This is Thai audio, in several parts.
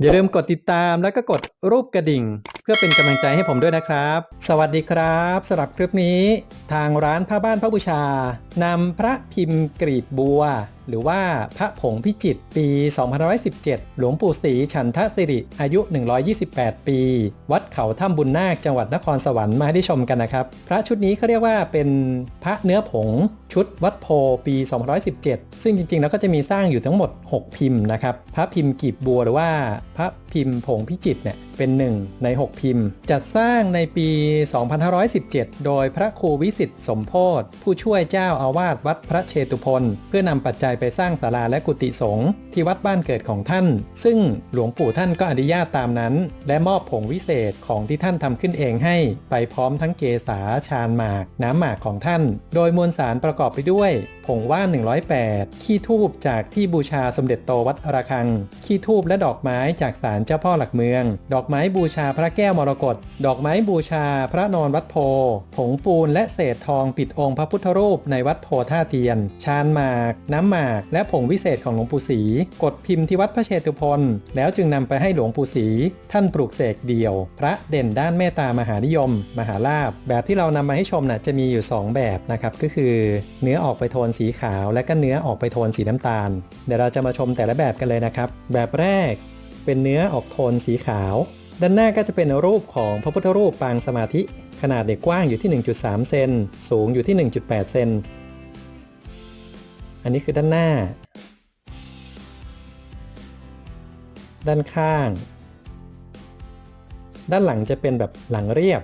อย่าลืมกดติดตามแล้วก็กดรูปกระดิ่ง พื่อเป็นกำลังใจให้ผมด้วยนะครับ สวัสดีครับสำหรับคลิปนี้ ทางร้านผ้าบ้านพระบูชานำพระพิมพ์กรีบบัว หรือว่าพระผงพิจิตรปี2517 หลวงปู่ศรีฉันทสิริ อายุ 128 ปี วัดเขาถ้ำบุญนาคจังหวัดนครสวรรค์มาให้ได้ชมกันนะครับ พระชุดนี้เขาเรียกว่าเป็นพระเนื้อผงชุดวัดโพปี 2517 ซึ่งจริงๆ แล้วก็จะมีสร้างอยู่ทั้งหมด 6 พิมพ์นะครับ พระพิมพ์กีบบัวหรือว่าพระพิมพ์ผงพิจิตเนี่ยเป็นหนึ่งใน 6พิมพ์ จัดสร้างในปี 2517 โดยพระครูวิสิตสมโพธผู้ช่วยเจ้าอาวาสวัดพระเชตุพนเพื่อนำปัจจัยไปสร้างศาลาและกุฏิสงฆ์ที่วัดบ้านเกิดของท่าน ซึ่งหลวงปู่ท่านก็อนุญาตตามนั้น และมอบผงวิเศษของที่ท่านทำขึ้นเองให้ ไปพร้อมทั้งเกษาชาญหมาก น้ำหมากของท่าน โดยมวลสารประกอบไปด้วย ผงว่าน108 ขี้ทูบจากที่บูชาสมเด็จโตวัดระฆัง ขี้ทูบและดอกไม้จากศาลเจ้าพ่อหลักเมือง ดอกไม้บูชาพระแก้วแก้มรกตดอกไม้บูชา พระนอนวัดโพ ผงปูนและเศษทองปิดองค์พระพุทธรูปในวัดโพท่าเทียน ชานหมาก น้ำหมาก และผงวิเศษของหลวงปู่ศรีกดพิมพ์ที่วัดพระเชตุพนแล้วจึงนำไปให้หลวงปู่ศรีท่านปลูกเสกเดี่ยว พระเด่นด้านเมตตามหานิยม มหาลาภแบบที่เรานำมาให้ชมน่ะจะมีอยู่ 2 แบบนะครับก็คือ เนื้อออกไปโทนสีขาวและก็เนื้อออกไปโทนสีน้ำตาล เดี๋ยวเราจะมาชมแต่ละแบบกันเลยนะครับ แบบแรกเป็นเนื้อออกโทนสีขาว ด้านหน้าก็จะเป็นรูปของพระพุทธรูปปางสมาธิ ขนาดเด็กกว้างอยู่ที่ 1.3 เซน สูงอยู่ที่ 1.8 เซน อันนี้คือด้านหน้า ด้านข้าง ด้านหลังจะเป็นแบบหลังเรียบ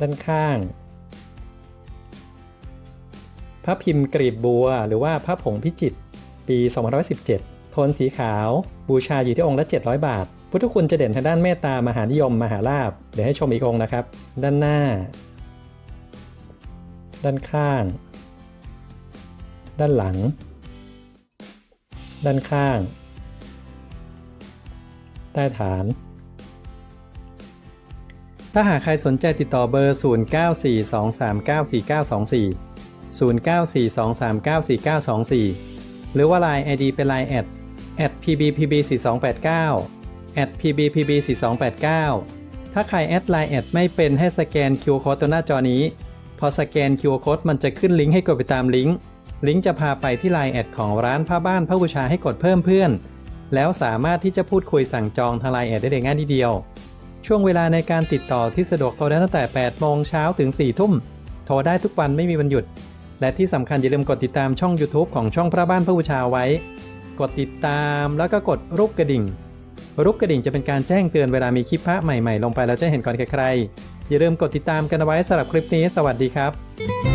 ด้านข้าง พระพิมพ์กรีบบัว หรือว่าพระผงพิจิตรปี 2517 โทนสีขาว บูชาอยู่ที่องค์ละ 700 บาท พุทธคุณจะเด่นทางด้านเมตตามหานิยม มหาลาภเดี๋ยวให้ชมอีกองค์นะครับ ด้านหน้า ด้านข้าง ด้านหลัง ด้านข้าง ใต้ฐานถ้าหากใครสนใจติดต่อเบอร์ 0942394924 0942394924 หรือว่า Line ID เป็น Line แอด pbpb4289 pbpb4289 ถ้าใครแอด Line แอดไม่เป็นให้สแกน QR Code ตัวหน้าจอนี้ พอสแกน QR Code มันจะขึ้นลิงก์ให้กดไปตามลิงก์ ลิงก์จะพาไปที่ Line แอดของร้านผ้าบ้านพระบูชาให้กดเพิ่มเพื่อน แล้วสามารถที่จะพูดคุยสั่งจองทาง Line แอดได้เลยง่ายนิดเดียว ช่วงเวลาในการติดต่อที่สะดวกโทรได้ตั้งแต่ 8 โมงเช้าถึง 4 ทุ่ม โทรได้ทุกวันไม่มีวันหยุด และที่สำคัญอย่าลืมกดติดตามช่อง YouTube ของช่องพระบ้านพระบูชาไว้ กดติดตามแล้วก็กดรูปกระดิ่ง รูปกระดิ่งจะเป็นการแจ้งเตือนเวลามีคลิปพระใหม่ๆ ลงไปแล้วจะเห็นก่อนใครๆอย่าลืมกดติดตามกันไว้สำหรับคลิปนี้ สวัสดีครับ